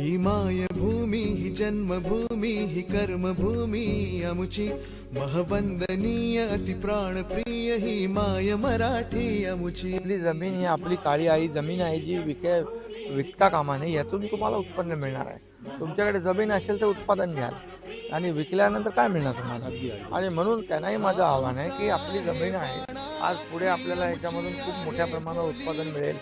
ही मायभूमी ही जन्मभूमी ही कर्मभूमी अमुची महवंदनीय अति प्राणप्रिय ही माय मराठी अमुची. आपली जमीन ही आपली काळी आई जमीन आहे जी विके विकता कामा नये यातून तुम्हाला उत्पन्न मिळणार आहे. तुमच्याकडे जमीन असेल तर उत्पादन घ्याल. आणि विकल्यानंतर काय मिळणार तुम्हाला? आणि म्हणून त्यांनाही माझं आव्हान आहे की आपली जमीन आहे आज पुढे आपल्याला याच्यामधून खूप मोठ्या प्रमाणावर उत्पादन मिळेल.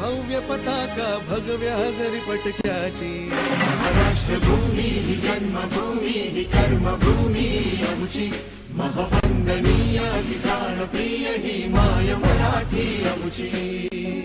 भव्य पताका भगव्या हजरी पटक्याची. महाराष्ट्र भूमी ही जन्मभूमी ही कर्मभूमी अमुची. महवंदनीय अति प्राणप्रिय ही माय मराठी अमुची.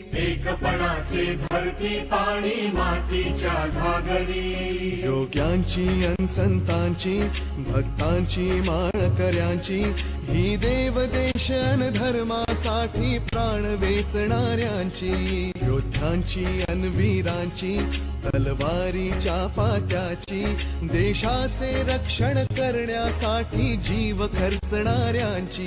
एकपणाचे भरती पाणी मातीच्या घागरी. योग्यांची अन संतांची भक्तांची माळकऱ्यांची ही देवदेश अन धर्मासाठी प्राण वेचणाऱ्यांची. योद्ध्यांची अनवीरांची तलवारीच्या पात्याची देशाचे रक्षण करण्यासाठी जीव खर्चणाऱ्यांची.